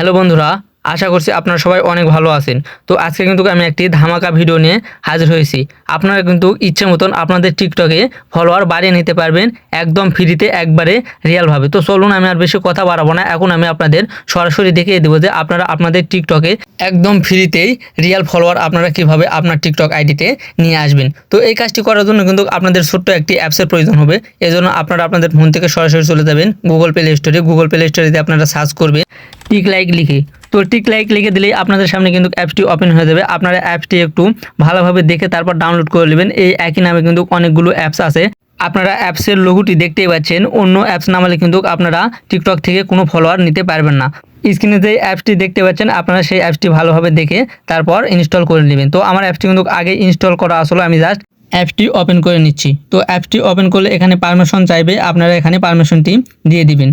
Hello বন্ধুরা, আশা করছি আপনারা সবাই অনেক ভালো আছেন। তো আজকে কিন্তু আমি একটি ধামাকা ভিডিও নিয়ে হাজির হয়েছি। আপনারা কিন্তু ইচ্ছে মতন আপনাদের টিকটকে ফলোয়ার বাড়িয়ে নিতে পারবেন, একদম ফ্রিতে একবারে রিয়ালভাবে তো চলুন আমি আর বেশি কথা বাড়াবো না, এখন আমি আপনাদের সরাসরি দেখিয়ে দেবো যে আপনারা আপনাদের টিকটকে একদম ফ্রিতেই রিয়াল ফলোয়ার আপনারা কীভাবে আপনার টিকটক আইডিতে নিয়ে আসবেন। তো এই কাজটি করার জন্য কিন্তু আপনাদের ছোট্ট একটি অ্যাপসের প্রয়োজন হবে। এজন্য আপনারা আপনাদের ফোন থেকে সরাসরি চলে যাবেন গুগল প্লে স্টোরে গুগল প্লে স্টোরে আপনারা সার্চ করবেন। টিক লাইক লিখে। তো টিক লাইক লিখে দিলেই আপনাদের সামনে কিন্তু অ্যাপসটি ওপেন হয়ে যাবে। আপনারা অ্যাপসটি একটু ভালোভাবে দেখে তারপর ডাউনলোড করে নেবেন। এই একই নামে কিন্তু অনেকগুলো অ্যাপস আছে। আপনারা অ্যাপসের লোগোটি দেখতেই পাচ্ছেন। অন্য অ্যাপস নামালে কিন্তু আপনারা টিকটক থেকে কোনো ফলোয়ার নিতে পারবেন না। স্ক্রিনে যে অ্যাপসটি দেখতে পাচ্ছেন, আপনারা সেই অ্যাপসটি ভালোভাবে দেখে তারপর ইনস্টল করে নেবেন। তো আমার অ্যাপসটি কিন্তু আগে ইনস্টল করা আসলে, আমি জাস্ট অ্যাপসটি ওপেন করে নিচ্ছি। তো অ্যাপসটি ওপেন করলে এখানে পারমিশন চাইবে। আপনারা এখানে পারমিশনটি দিয়ে দিবেন।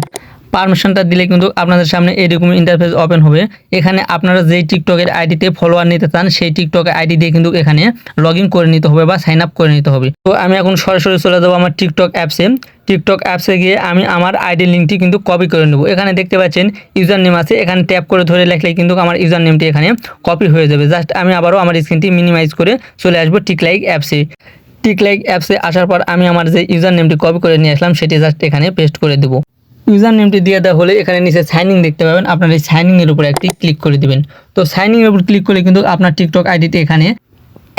পারমিশনটা দিলে কিন্তু আপনাদের সামনে এরকম ইন্টারফেস ওপেন হবে। এখানে আপনারা যেই টিকটকের আইডিতে ফলোয়ার নিতে চান, সেই টিকটকের আইডি দিয়ে কিন্তু এখানে লগ করে নিতে হবে বা সাইন আপ করে নিতে হবে। তো আমি এখন সরাসরি চলে যাব আমার টিকটক অ্যাপসে টিকটক অ্যাপসে গিয়ে আমি আমার আইডি লিঙ্কটি কিন্তু কপি করে নেব। এখানে দেখতে পাচ্ছেন ইউজার নেম আছে। এখানে ট্যাপ করে ধরে লেখলে কিন্তু আমার ইউজার নেমটি এখানে কপি হয়ে যাবে। জাস্ট আমি আবারও আমার স্ক্রিনটি মিনিমাইজ করে চলে আসব টিকলাইক অ্যাপসে টিকলাইক অ্যাপসে আসার পর আমি আমার যে ইউজার নেমটি কপি করে নিয়ে আসলাম, সেটি জাস্ট এখানে পেস্ট করে দেবো। ইউজার নেমটি দিয়ে দেওয়া হলে এখানে নিচে সাইনিং দেখতে পাবেন। আপনার এই সাইনিংয়ের উপর একটি ক্লিক করে দিবেন। তো সাইনিংয়ের উপর ক্লিক করলে কিন্তু আপনার টিকটক আইডিটি এখানে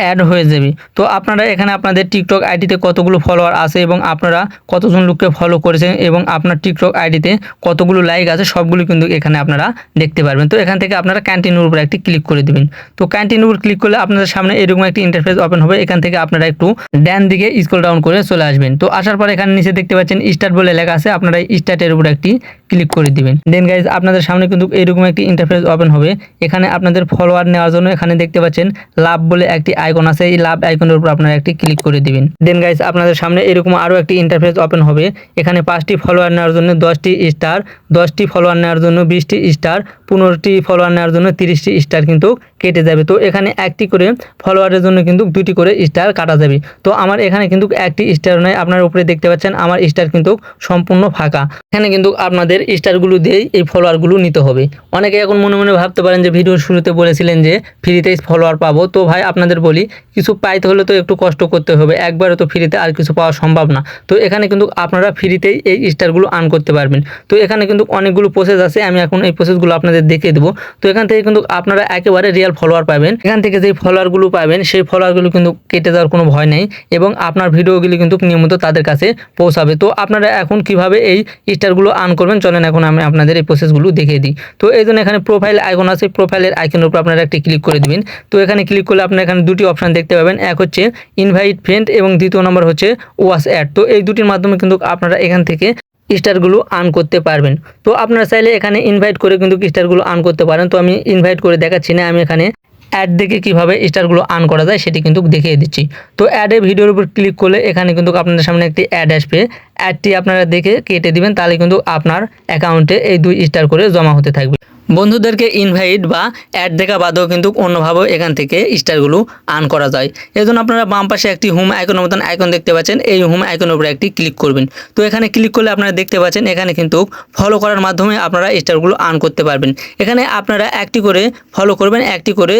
অ্যাড হয়ে যাবে। তো আপনারা এখানে আপনাদের টিকটক আইডিতে কতগুলো ফলোয়ার আছে এবং আপনারা কতজন লোককে ফলো করেছেন এবং আপনার টিকটক আইডিতে কতগুলো লাইক আছে, সবগুলো কিন্তু এখানে আপনারা দেখতে পারবেন। তো এখান থেকে আপনারা ক্যান্টিনের উপর একটি ক্লিক করে দিবেন। তো ক্যান্টিনের ক্লিক করলে আপনাদের সামনে এরকম একটি ইন্টারফেস ওপেন হবে। এখান থেকে আপনারা একটু ড্যান দিকে স্ক্রল ডাউন করে চলে আসবেন। তো আসার পর এখানে নিচে দেখতে পাচ্ছেন স্টার্ট বলে লেখা আছে। আপনারা স্টার্টের উপর একটি ক্লিক করে দিবেন। দেন গাইজ আপনাদের সামনে কিন্তু এরকম একটি ইন্টারফেস ওপেন হবে। এখানে আপনাদের ফলোয়ার নেওয়ার জন্য এখানে দেখতে পাচ্ছেন লাভ বলে একটি আইকন আছে, এই লাভ আইকনের উপর আপনারা একটি ক্লিক করে দিবেন। দেন গাইস আপনাদের সামনে এরকম আরও একটি ইন্টারফেস ওপেন হবে। এখানে পাঁচটি ফলোয়ার নেওয়ার জন্য দশটি স্টার দশটি ফলোয়ার নেওয়ার জন্য বিশটি স্টার পনেরোটি ফলোয়ার নেওয়ার জন্য তিরিশটি স্টার কিন্তু কেটে যাবে। তো এখানে একটি করে ফলোয়ারের জন্য কিন্তু দুটি করে স্টার কাটা যাবে। তো আমার এখানে কিন্তু একটি স্টার নয়, আপনার উপরে দেখতে পাচ্ছেন আমার স্টার কিন্তু সম্পূর্ণ ফাঁকা। এখানে কিন্তু আপনাদের স্টারগুলো দিয়েই এই ফলোয়ারগুলো নিতে হবে। অনেকে এখন মনে মনে ভাবতে পারেন যে, ভিডিওর শুরুতে বলেছিলেন যে ফ্রিতে ফলোয়ার পাবো। তো ভাই, আপনাদের বলি, কিছু পাইতে হলে তো একটু কষ্ট করতে হবে। একবারে তো ফ্রিতে আর কিছু পাওয়া সম্ভব না। তো এখানে কিন্তু আপনারা ফ্রিতেই এই স্টারগুলো আর্ন করতে পারবেন। তো এখানে কিন্তু অনেকগুলো প্রসেস আছে। আমি এখন এই প্রসেসগুলো আপনাদের দেখিয়ে দেবো। তো এখান থেকে কিন্তু আপনারা একেবারে রিয়েল ফলোয়ার পাবেন। এখান থেকে যেই ফলোয়ারগুলো পাবেন, সেই ফলোয়ারগুলো কিন্তু কেটে যাওয়ার কোনো ভয় নেই এবং আপনার ভিডিওগুলি কিন্তু নিয়মিত তাদের কাছে পৌঁছাবে। তো আপনারা এখন কীভাবে এই স্টারগুলো আর্ন করবেন? চলেন এখন আমি আপনাদের এই প্রসেসগুলো দেখিয়ে দিই। তো এই জন্য এখানে প্রোফাইল আইকন আছে। প্রোফাইলের আইকনের উপর আপনারা একটি ক্লিক করে দিবেন। তো এখানে ক্লিক করলে আপনারা এখানে দুটি অপশান দেখতে পাবেন। এক হচ্ছে ইনভাইট ফ্রেন্ড এবং দ্বিতীয় নম্বর হচ্ছে ওয়াস অ্যাড তো এই দুটির মাধ্যমে কিন্তু আপনারা এখান থেকে স্টারগুলো আর্ন করতে পারবেন। তো আপনারা চাইলে এখানে ইনভাইট করে কিন্তু স্টারগুলো আর্ন করতে পারেন। তো আমি ইনভাইট করে দেখাচ্ছি না, আমি এখানে অ্যাড দেখে কীভাবে স্টারগুলো আর্ন করা যায় সেটি কিন্তু দেখিয়ে দিচ্ছি। তো অ্যাডে ভিডিওর উপর ক্লিক করলে এখানে কিন্তু আপনাদের সামনে একটি অ্যাড আসবে। অ্যাডটি আপনারা দেখে কেটে দিবেন, তাহলে কিন্তু আপনার অ্যাকাউন্টে এই দুই স্টার করে জমা হতে থাকবে। বন্ধুদেরকে ইনভাইট বা অ্যাড দেখা বাদেও কিন্তু অন্যভাবেও এখান থেকে স্টারগুলো আর্ন করা যায়। এই জন্য আপনারা বাম পাশে একটি হোম আইকনের মতন আইকন দেখতে পাচ্ছেন। এই হোম আইকনের উপরে একটি ক্লিক করবেন। তো এখানে ক্লিক করলে আপনারা দেখতে পাচ্ছেন, এখানে কিন্তু ফলো করার মাধ্যমে আপনারা স্টারগুলো আর্ন করতে পারবেন। এখানে আপনারা একটি করে ফলো করবেন, একটি করে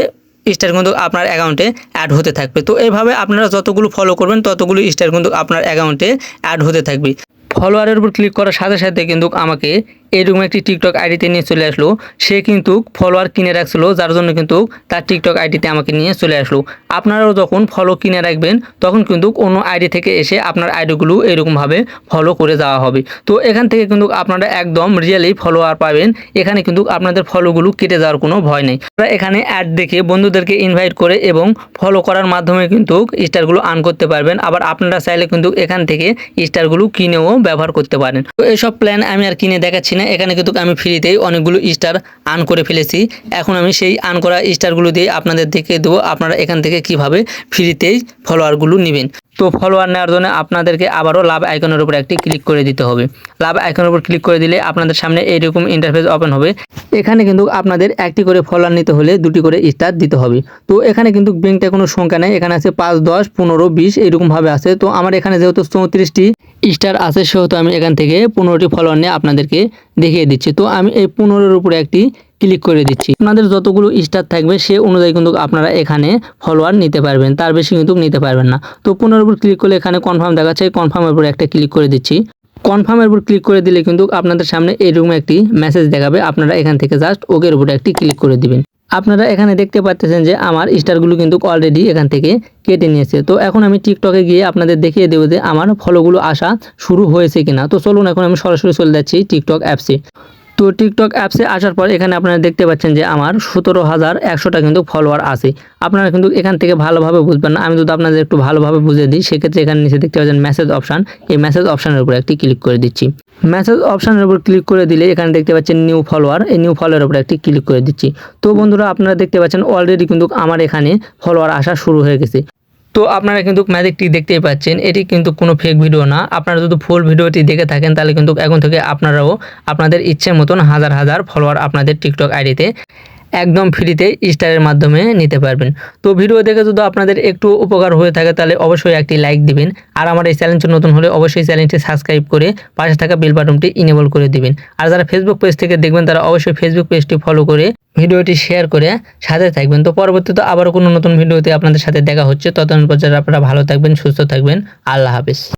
স্টার কিন্তু আপনার অ্যাকাউন্টে অ্যাড হতে থাকবে। তো এইভাবে আপনারা যতগুলো ফলো করবেন, ততগুলো স্টার কিন্তু আপনার অ্যাকাউন্টে অ্যাড হতে থাকবে। ফলোয়ারের উপর ক্লিক করার সাথে সাথে কিন্তু আমাকে এরকম একটি টিকটক আইডিতে নিয়ে চলে আসলো। সে কিন্তু ফলোয়ার কিনে রাখছিল, যার জন্য কিন্তু তার টিকটক আইডিতে আমাকে নিয়ে চলে আসলো। আপনারাও যখন ফলো কিনে রাখবেন, তখন কিন্তু অন্য আইডি থেকে এসে আপনার আইডিগুলো এরকমভাবে ফলো করে যাওয়া হবে। তো এখান থেকে কিন্তু আপনারা একদম রিয়েলি ফলোয়ার পাবেন। এখানে কিন্তু আপনাদের ফলোগুলো কেটে যাওয়ার কোনো ভয় নেই। আপনারা এখানে অ্যাড দেখে বন্ধুদেরকে ইনভাইট করে এবং ফলো করার মাধ্যমে কিন্তু স্টারগুলো আর্ন করতে পারবেন। আবার আপনারা চাইলে কিন্তু এখান থেকে স্টারগুলো কিনেও ব্যবহার করতে পারেন। তো এইসব প্ল্যান আমি আর কিনে দেখাচ্ছি না এখানে কিন্তু আমি ফ্রিতেই অনেকগুলো স্টার আন করে ফেলেছি। এখন আমি সেই আন করা স্টারগুলো দিয়ে আপনাদের দেখে দেবো আপনারা এখান থেকে কীভাবে ফ্রিতেই ফলোয়ারগুলো নেবেন। তো ফলোয়ার নেওয়ার জন্য আপনাদেরকে আবারও লাভ আইকনের উপর একটি ক্লিক করে দিতে হবে। লাভ আইকনের উপর ক্লিক করে দিলে আপনাদের সামনে এইরকম ইন্টারফেস ওপেন হবে। এখানে কিন্তু আপনাদের একটি করে ফলোয়ার নিতে হলে দুটি করে স্টার দিতে হবে। তো এখানে কিন্তু ব্যাংকটা কোনো সংখ্যা নেই। এখানে আছে পাঁচ, দশ, পনেরো, বিশ এইরকমভাবে আছে। তো আমার এখানে যেহেতু চৌত্রিশটি স্টার আছে, সেহেতু আমি এখান থেকে পনেরোটি ফলোয়ার নিয়ে আপনাদেরকে দেখিয়ে দিচ্ছি। তো আমি এই পনেরোর উপরে একটি ক্লিক করে দিচ্ছি। আপনাদের যতগুলো স্টার থাকবে, সে অনুযায়ী কিন্তু আপনারা এখানে ফলোয়ার নিতে পারবেন। তার বেশি কিন্তু নিতে পারবেন না। তো পনেরোর উপর ক্লিক করলে এখানে কনফার্ম দেখাচ্ছে কনফার্মের উপর একটা ক্লিক করে দিচ্ছি। কনফার্মের উপর ক্লিক করে দিলে কিন্তু আপনাদের সামনে এরকম একটি মেসেজ দেখাবে। আপনারা এখান থেকে জাস্ট ওকের উপরে একটি ক্লিক করে দিবেন। আপনারা এখানে দেখতে পাচ্ছেন যে আমার স্টারগুলো কিন্তু অলরেডি এখান থেকে কেটে নিয়েছে। তো এখন আমি টিকটকে গিয়ে আপনাদের দেখিয়ে দেবো যে আমার ফলোগুলো আসা শুরু হয়েছে কিনা। তো চলুন এখন আমি সরাসরি চলে যাচ্ছি টিকটক অ্যাপসে তো টিকটক অ্যাপসে আসার পর এখানে আপনারা দেখতে পাচ্ছেন যে আমার সতেরো হাজার একশোটা কিন্তু ফলোয়ার আছে। আপনারা কিন্তু এখান থেকে ভালোভাবে বুঝবেন না। আমি যদি আপনাদের একটু ভালোভাবে বুঝিয়ে দিই, সেক্ষেত্রে এখানে নিচে দেখতে পাচ্ছেন মেসেজ অপশান এই মেসেজ অপশানের উপর একটি ক্লিক করে দিচ্ছি। মেসেজ অপশানের উপর ক্লিক করে দিলে এখানে দেখতে পাচ্ছেন নিউ ফলোয়ার এই নিউ ফলোয়ার উপর একটি ক্লিক করে দিচ্ছি। তো বন্ধুরা, আপনারা দেখতে পাচ্ছেন অলরেডি কিন্তু আমার এখানে ফলোয়ার আসা শুরু হয়ে গেছে। তো আপনারা কিন্তু ম্যাজিকটি দেখতেই পাচ্ছেন। এটি কিন্তু কোনো ফেক ভিডিও না। আপনারা যদি ফুল ভিডিওটি দেখে থাকেন, তাহলে কিন্তু এখন থেকে আপনারাও আপনাদের ইচ্ছে মতন হাজার হাজার ফলোয়ার আপনাদের টিকটক আইডিতে একদম ফ্রিতে স্টারের মাধ্যমে নিতে পারবেন। তো ভিডিও দেখে যদি আপনাদের একটু উপকার হয়ে থাকে, তাহলে অবশ্যই একটি লাইক দিবেন। আর আমার এই চ্যানেলটি নতুন হলে অবশ্যই চ্যানেলটি সাবস্ক্রাইব করে পাশে থাকা বেল বাটনটি ইনেবল করে দিবেন। আর যারা ফেসবুক পেজ থেকে দেখবেন, তারা অবশ্যই ফেসবুক পেজটি ফলো করে ভিডিওটি শেয়ার করে সাথে থাকবেন। তো পরবর্তীতে আবারও কোনো নতুন ভিডিওতে আপনাদের সাথে দেখা হচ্ছে। ততক্ষণ পর্যন্ত আপনারা ভালো থাকবেন, সুস্থ থাকবেন। আল্লাহ হাফিজ।